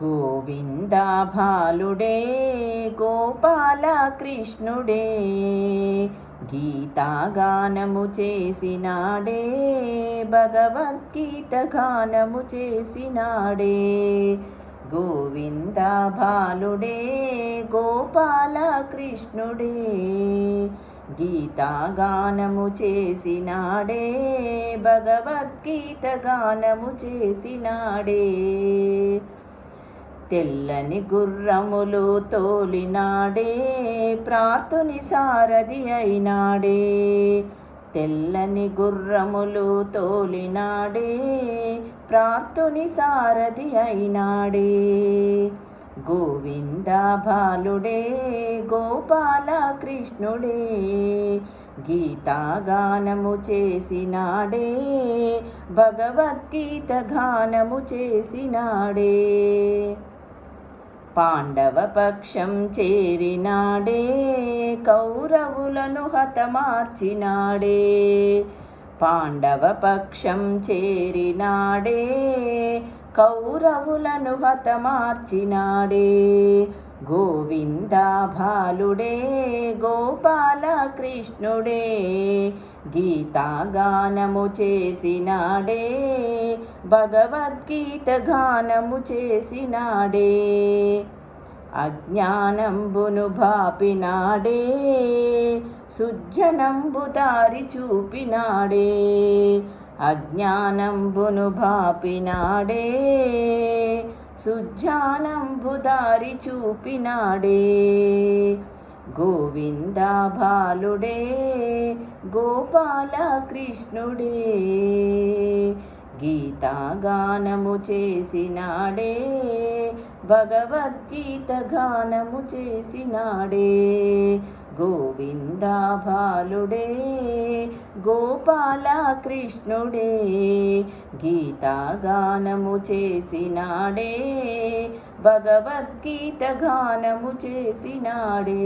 గోవింద బాలుడే గోపాల కృష్ణుడే గీతాగానము చేసినాడే భగవద్గీత గానము చేసినాడే. గోవింద బాలుడే గోపాల కృష్ణుడే గీతాగానము చేసినాడే భగవద్గీత గానము చేసినాడే. తెల్లని గుర్రములు తోలినాడే ప్రార్థుని సారథి అయినాడే. తెల్లని గుర్రములు తోలినాడే ప్రార్థుని సారథి అయినాడే. గోవింద బాలుడే గోపాల కృష్ణుడే గీతాగానము చేసినాడే భగవద్గీత గానము చేసినాడే. పాండవ పక్షం చేరినాడే కౌరవులను హతమార్చినాడే. పాండవ పక్షం చేరినాడే కౌరవులను హతమార్చినాడే. గోవింద బాలుడే గోపాల కృష్ణుడే గీతాగానము చేసినాడే భగవద్గీత గానము చేసినాడే అజ్ఞానంబును బాపినాడే సుజ్జనంబు దారి చూపినాడే అజ్ఞానంబును బాపినాడే సుజ్జానంబు దారి చూపినాడే. గోవింద బాలుడే గోపాల కృష్ణుడే గీతాగానము చేసినాడే భగవద్గీత గానము చేసినాడే. గోవిందా బాలుడే గోపాల కృష్ణుడే గీతాగానము చేసినాడే భగవద్గీత గానము చేసినాడే.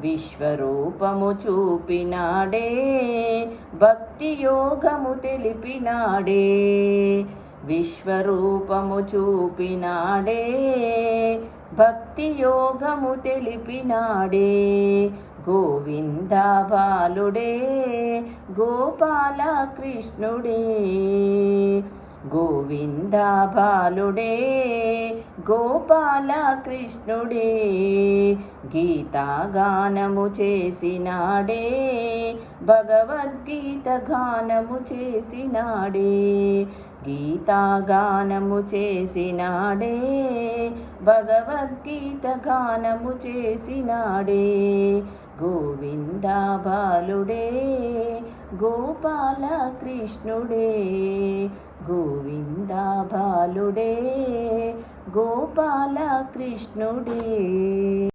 విశ్వరూపము చూపినాడే భక్తి యోగము తెలిపినాడే. విశ్వరూపము చూపినాడే భక్తి యోగము తెలిపినాడే. గోవింద బాలుడే గోపాల కృష్ణుడే గోవింద బాలుడే గోపాల కృష్ణుడే గీతాగానము చేసినాడే భగవద్గీత గానము చేసినాడే గీతాగానము చేసినాడే భగవద్గీత గానము చేసినాడే గోవింద బాలుడే గోపాల కృష్ణుడే గోవింద బాలుడే గోపాల కృష్ణుడే